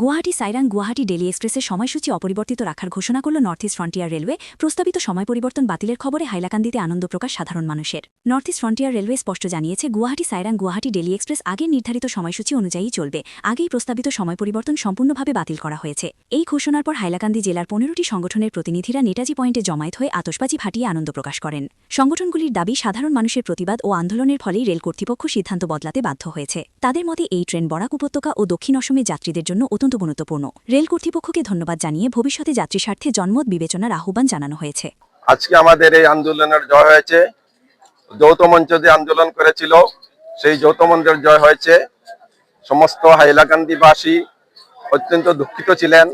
Guwahati Sairang Guwahati daily এক্সপ্রেসের সময়সূচি অপরিবর্তিত রাখার ঘোষণা করল নর্থ ইস্ট ফ্রন্টিয়ার রেলওয়ে। প্রস্তাবিত সময় পরিবর্তন বাতিলের খবরে হাইলাকান্দিতে আনন্দ প্রকাশ সাধারণ মানুষের। নর্থ ইস্ট ফ্রন্টিয়ার রেলওয়ে স্পষ্ট জানিয়েছে, গুয়াহাটি সাইরাং গুয়াহাটি ডেলি এক্সপ্রেস আগের নির্ধারিত সময়সূচি অনুযায়ী চলবে। আগেই প্রস্তাবিত সময় পরিবর্তন সম্পূর্ণভাবে বাতিল করা হয়েছে। এই ঘোষণার পর হাইলাকান্দি জেলার পনেরোটি সংগঠনের প্রতিনিধিরা নেতাজি পয়েন্টে জমায়েত হয়ে আতসবাজি ফাটিয়ে আনন্দ প্রকাশ করেন। সংগঠনগুলির দাবি, সাধারণ মানুষের প্রতিবাদ ও আন্দোলনের ফলেই রেল কর্তৃপক্ষ সিদ্ধান্ত বদলাতে বাধ্য হয়েছে। তাদের মতে, এই ট্রেন বরাক উপত্যকা ও দক্ষিণ অসমের যাত্রীদের জন্য অত্যন্ত গুরুত্বপূর্ণ। রেল কর্তৃপক্ষকে ধন্যবাদ জানিয়ে ভবিষ্যতে যাত্রী স্বার্থে জনমত বিবেচনার আহ্বান জানানো হয়েছে। আজকে আমাদের এই আন্দোলনের জয় হয়েছে। যৌথ মঞ্চ যে আন্দোলন করেছিল, সেই যৌথ মঞ্চের জয় হয়েছে। সমস্ত হাইলাকান্দিবাসী অত্যন্ত দুঃখিত ছিলেন।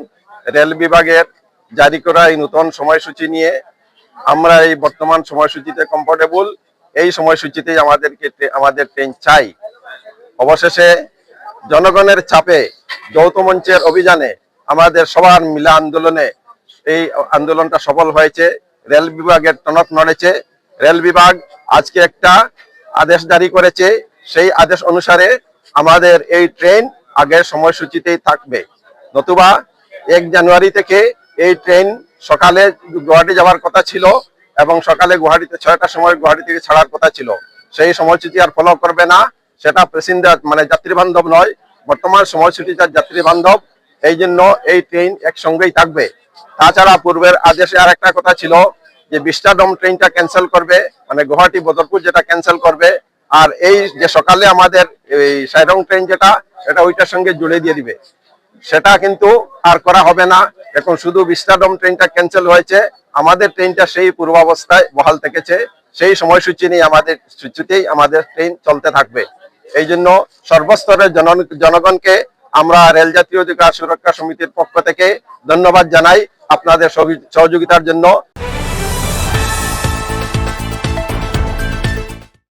রেল বিভাগের জারি করা এই নতুন সময়সূচি নিয়ে আমরা এই বর্তমান সময়সূচিতে কমফোর্টেবল এই সময়সূচিতেই আমাদেরকে আমাদের ট্রেন চাই। অবশেষে জনগণের চাপে যৌথ মঞ্চের অভিযানে আমাদের সবার মিলা আন্দোলনে এই আন্দোলনটা সফল হয়েছে। রেল বিভাগের টনক নড়েছে। রেল বিভাগ আজকে একটা আদেশ জারি করেছে। সেই আদেশ অনুসারে আমাদের এই ট্রেন আগের সময়সূচিতেই থাকবে। নতুবা এক জানুয়ারি থেকে এই ট্রেন সকালে গুয়াহাটি যাওয়ার কথা ছিল এবং সকালে গুয়াহাটিতে ছয়টার সময় গুয়াহাটি থেকে ছাড়ার কথা ছিল। সেই সময়সূচি আর ফলো করবে না। সেটা প্যাসেঞ্জার মানে যাত্রী বান্ধব নয় বর্তমান সময়সূচিটা যাত্রী বান্ধব, এই জন্য এই ট্রেন একসঙ্গেই থাকবে। তাছাড়া পূর্বের আদেশে আর একটা কথা ছিল যে বিস্টাডম ট্রেনটা ক্যান্সেল করবে মানে গুয়াহাটি বদরপুর যেটা ক্যান্সেল করবে, আর এই যে সকালে আমাদের এই সাইরং ট্রেন যেটা এটা ওইটার সঙ্গে জুড়ে দিয়ে দিবে। সেটা কিন্তু আর করা হবে না। এখন শুধু বিস্টাডম ট্রেনটা ক্যান্সেল হয়েছে, আমাদের ট্রেনটা সেই পূর্বাবস্থায় বহাল থেকেছে, সেই সময়সূচি নিয়ে আমাদের, সূচিতেই আমাদের ট্রেন চলতে থাকবে। এই জন্য সর্বস্তরের জন- জনগণকে আমরা রেল জাতীয় অধিকার সুরক্ষা সমিতির পক্ষ থেকে ধন্যবাদ জানাই আপনাদের সহযোগি- সহযোগিতার জন্য।